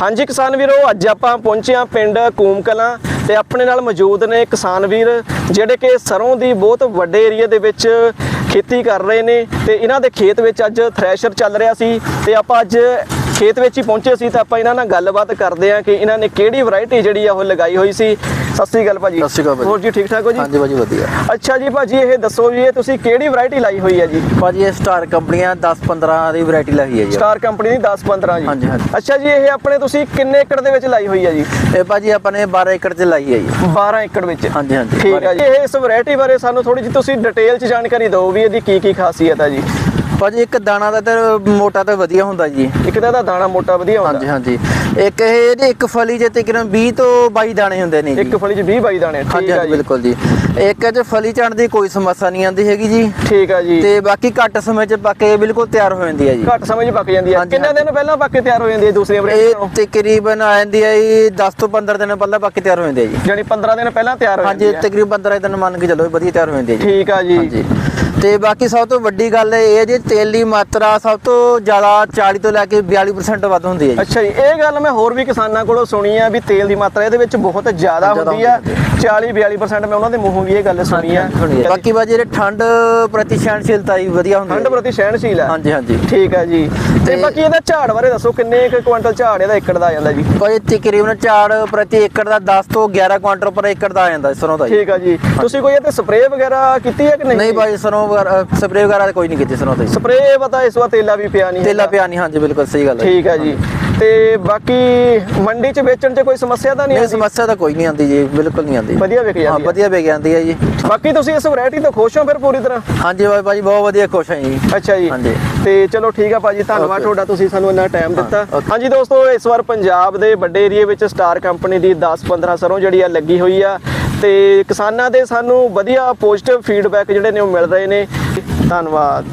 ਹਾਂਜੀ ਕਿਸਾਨ ਵੀਰੋ, ਅੱਜ ਆਪਾਂ ਪਹੁੰਚੇ ਹਾਂ ਪਿੰਡ ਕੂਮ ਕਲਾਂ ਤੇ ਆਪਣੇ ਨਾਲ ਮੌਜੂਦ ਨੇ ਕਿਸਾਨ ਵੀਰ, ਜਿਹੜੇ ਕਿ ਸਰੋਂ ਦੀ ਬਹੁਤ ਵੱਡੇ ਏਰੀਆ ਦੇ ਵਿੱਚ ਖੇਤੀ ਕਰ ਰਹੇ ਨੇ ਤੇ ਇਹਨਾਂ ਦੇ ਖੇਤ ਵਿੱਚ ਅੱਜ ਥ੍ਰੈਸ਼ਰ ਚੱਲ ਰਿਹਾ ਸੀ ਤੇ ਆਪਾਂ ਅੱਜ ਖੇਤ ਵਿੱਚ ਹੀ ਪਹੁੰਚੇ ਸੀ ਤਾਂ ਆਪਾਂ ਇਹਨਾਂ ਨਾਲ ਗੱਲਬਾਤ ਕਰਦੇ ਹਾਂ ਕਿ ਇਹਨਾਂ ਨੇ ਕਿਹੜੀ ਵੈਰਾਈਟੀ ਜਿਹੜੀ ਆ ਉਹ ਲਗਾਈ ਹੋਈ ਸੀ ਸਤਿ ਸ੍ਰੀ ਅਕਾਲ ਭਾਜੀ। ਸਤਿ ਸ਼੍ਰੀ ਅਕਾਲ ਭਾਜੀ। ਹੋਰ ਜੀ ਠੀਕ ਠਾਕ ਹੋ ਜੀ? ਹਾਂਜੀ ਭਾਜੀ ਵਧੀਆ। ਅੱਛਾ ਜੀ ਭਾਜੀ ਇਹ ਦੱਸੋ ਜੀ ਇਹ ਤੁਸੀਂ ਕਿਹੜੀ ਵੈਰਾਈਟੀ ਲਾਈ ਹੋਈ ਹੈ ਜੀ? ਭਾਜੀ ਇਹ ਸਟਾਰ ਕੰਪਨੀਆਂ 10 15 ਦੀ ਵੈਰਾਈਟੀ ਲਾਈ ਹੈ ਜੀ। ਸਟਾਰ ਕੰਪਨੀ ਦੀ 10 15 ਜੀ। ਹਾਂਜੀ, ਹਾਂਜੀ। ਅੱਛਾ ਜੀ ਇਹ ਆਪਣੇ ਤੁਸੀਂ ਕਿੰਨੇ ਏਕੜ ਦੇ ਵਿੱਚ ਲਾਈ ਹੋਈ ਹੈ ਜੀ? ਇਹ ਭਾਜੀ ਆਪਾਂ ਨੇ 12 ਏਕੜ ਚ ਲਾਈ ਹੈ ਜੀ। 12 ਏਕੜ ਵਿੱਚ। ਹਾਂਜੀ, ਹਾਂਜੀ, ਠੀਕ 12 ਹੈ ਜੀ ਇਹ ਇਸ ਵੈਰਾਈਟੀ ਬਾਰੇ ਸਾਨੂੰ ਥੋੜੀ ਜਿਹੀ ਤੁਸੀਂ ਡਿਟੇਲ ਚ ਜਾਣਕਾਰੀ ਦਿਓ ਵੀ ਇਹਦੀ ਕੀ ਕੀ ਖਾਸੀਅਤ ਹੈ ਜੀ। ਭਾਜੀ ਇੱਕ ਦਾਣਾ ਦਾ ਤੇ ਮੋਟਾ ਤੇ ਵਧੀਆ ਹੁੰਦਾ ਜੀ। ਇੱਕ ਤਾਂ ਇਹਦਾ ਦਾਣਾ ਮੋਟਾ ਵਧੀਆ ਹੁੰਦਾ। ਹਾਂਜੀ ਹਾਂਜੀ। ਇੱਕ ਇਹ ਇਹਦੀ ਇੱਕ ਫਲੀ ਜੇ ਤਕਰੀਬਨ 20 ਤੋਂ 22 ਦਾਣੇ ਹੁੰਦੇ ਨੇ ਜੀ। ਇੱਕ ਫਲੀ ਚ 20 22 ਦਾਣੇ ਹਾਂਜੀ ਠੀਕ ਹੈ ਹਾਂਜੀ ਜੀ। ਬਿਲਕੁਲ ਜੀ। ਇੱਕ ਚ ਫਲੀ ਚੜਨ ਦੀ ਕੋਈ ਸਮੱਸਿਆ ਨਹੀਂ ਆਉਂਦੀ ਹੈਗੀ ਜੀ। ਠੀਕ ਹੈ ਜੀ। ਤੇ ਬਾਕੀ ਘੱਟ ਸਮੇਂ ਚ ਪੱਕ ਕੇ ਬਿਲਕੁਲ ਤਿਆਰ ਹੋ ਜਾਂਦੀ ਹੈ ਜੀ। ਘੱਟ ਸਮੇਂ ਚ ਪੱਕ ਜਾਂਦੀ ਹੈ। ਹਾਂਜੀ, ਕਿੰਨੇ ਹਾਂਜੀ। ਦਿਨ ਪਹਿਲਾਂ ਪੱਕ ਕੇ ਤਿਆਰ ਹੋ ਜਾਂਦੀ ਹੈ ਦੂਸਰੀਆਂ ਇਹ ਵੈਰਾਈਟੀ ਤਕਰੀਬਨ ਆ ਜਾਂਦੀ ਹੈ ਜੀ 10 ਤੋਂ 15 ਦਿਨ ਪਹਿਲਾਂ ਪੱਕ ਕੇ ਤਿਆਰ ਹੋ ਜਾਂਦੀ ਹੈ ਜੀ। ਜਾਨੀ 15 ਦਿਨ ਪਹਿਲਾਂ ਤਿਆਰ ਹੋ ਜਾਂਦੀ ਹਾਂਜੀ ਹੈ। ਤਕਰੀਬਨ 15 ਦਿਨ ਮੰਨ ਕੇ ਚੱਲੋ ਵਧੀਆ ਤਿਆਰ ਹੋ ਜਾਂਦੀ ਹੈ ਜੀ। ਠੀਕ ਆ ਜੀ। ਹਾਂਜੀ। ਤੇ ਬਾਕੀ ਸਭ ਤੋਂ ਵੱਡੀ ਗੱਲ ਇਹ ਹੈ ਜੀ ਤੇਲ ਦੀ ਮਾਤਰਾ ਸਭ ਤੋਂ ਜ਼ਿਆਦਾ 40 ਤੋਂ ਲੈ ਕੇ 42% ਵੱਧ ਹੁੰਦੀ ਹੈ ਜੀ। ਅੱਛਾ ਜੀ ਇਹ ਗੱਲ ਮੈਂ ਹੋਰ ਵੀ ਕਿਸਾਨਾਂ ਕੋਲੋਂ ਸੁਣੀ ਆ ਵੀ ਤੇਲ ਦੀ ਮਾਤਰਾ ਇਹਦੇ ਵਿੱਚ ਬਹੁਤ ਜ਼ਿਆਦਾ ਹੁੰਦੀ ਆ। 40 42% ਮੈਂ ਉਹਨਾਂ ਦੇ ਮੂੰਹੋਂ ਵੀ ਇਹ ਗੱਲ ਸੁਣੀ ਆ। ਬਾਕੀ ਬਾਜੀ ਜਿਹੜੇ ਠੰਡ ਪ੍ਰਤੀ ਸਹਿਣਸ਼ੀਲਤਾ ਹੀ ਵਧੀਆ ਹੁੰਦੀ ਹੈ ਠੰਡ ਪ੍ਰਤੀ ਸਹਿਣਸ਼ੀਲ ਹੈ ਹਾਂਜੀ ਹਾਂਜੀ। ਠੀਕ ਹੈ ਜੀ। ਤੇ ਤੇ- ਬਾਕੀ ਇਹਦਾ ਝਾੜ ਬਾਰੇ ਦੱਸੋ ਕਿੰਨੇ ਕੁ ਕੁਇੰਟਲ ਝਾੜ ਇਹਦਾ ਏਕੜ ਦਾ ਆ ਜਾਂਦਾ ਜੀ? ਭਾਜੀ ਤਕਰੀਬਨ ਝਾੜ ਪ੍ਰਤੀ ਏਕੜ ਦਾ 10 ਤੋਂ 11 ਕੁਇੰਟਲ ਪਰ ਏਕੜ ਦਾ ਆ ਜਾਂਦਾ ਸਰੋਂ ਦਾ ਠੀਕ ਆ ਜੀ। ਤੁਸੀਂ ਕੋਈ ਇਹਤੇ ਸਪਰੇਅ ਵਗੈਰਾ ਕੀਤੀ ਹੈ ਕਿ ਨਹੀਂ? ਨਹੀਂ ਭਾਜੀ ਸਰੋਂ ਵਗੈਰਾ ਸਪਰੇਅ ਵਗੈਰਾ ਤਾਂ ਕੋਈ ਨਹੀਂ ਕੀਤੀ ਸਰੋਂ ਜੀ ਸਪਰੇਅ ਪਤਾ ਇਸ ਵਾਰ ਤੇਲਾ ਵੀ ਪਿਆ ਨਹੀਂ ਤੇਲਾ ਹੈਗਾ। ਪਿਆ ਨਹੀਂ ਹਾਂਜੀ ਬਿਲਕੁਲ ਸਹੀ ਗੱਲ ਹੈ ਠੀਕ ਹੈ ਜੀ। ਤੇ ਬਾਕੀ ਮੰਡੀ 'ਚ ਵੇਚਣ 'ਚ ਕੋਈ ਸਮੱਸਿਆ ਤਾਂ ਨਹੀਂ ਨਹੀਂ ਆਉਂਦੀ? ਸਮੱਸਿਆ ਤਾਂ ਕੋਈ ਨਹੀਂ ਆਉਂਦੀ ਜੀ ਬਿਲਕੁਲ ਨਹੀਂ ਆਉਂਦੀ। ਵਧੀਆ ਵਿਕ ਹਾਂ ਜਾਂਦੀ ਹੈ ਵਧੀਆ ਵਿਕ ਜਾਂਦੀ ਹੈ ਜੀ। ਬਾਕੀ ਤੁਸੀਂ ਇਸ ਵੈਰਾਈਟੀ ਤੋਂ ਖੁਸ਼ ਹੋ ਫਿਰ ਪੂਰੀ ਤਰ੍ਹਾਂ? ਹਾਂਜੀ ਭਾਈ ਭਾਜੀ ਬਹੁਤ ਵਧੀਆ ਖੁਸ਼ ਹਾਂ ਜੀ। ਅੱਛਾ ਜੀ। ਹਾਂਜੀ। ਤੇ ਚਲੋ ਠੀਕ ਆ ਭਾਜੀ ਧੰਨਵਾਦ Okay. ਤੁਹਾਡਾ ਤੁਸੀਂ ਸਾਨੂੰ ਇੰਨਾ ਟਾਈਮ ਦਿੱਤਾ। okay. ਹਾਂਜੀ ਦੋਸਤੋ ਇਸ ਵਾਰ ਪੰਜਾਬ ਦੇ ਵੱਡੇ ਏਰੀਏ ਵਿੱਚ ਸਟਾਰ ਕੰਪਨੀ ਦੀ 10-15 ਸਰੋਂ ਜਿਹੜੀ ਆ ਲੱਗੀ ਹੋਈ ਆ। ਤੇ ਕਿਸਾਨਾਂ ਦੇ ਸਾਨੂੰ ਵਧੀਆ ਪੋਜ਼ਿਟਿਵ ਫੀਡਬੈਕ ਜਿਹੜੇ ਨੇ ਉਹ ਮਿਲ ਰਹੇ ਨੇ। ਧੰਨਵਾਦ।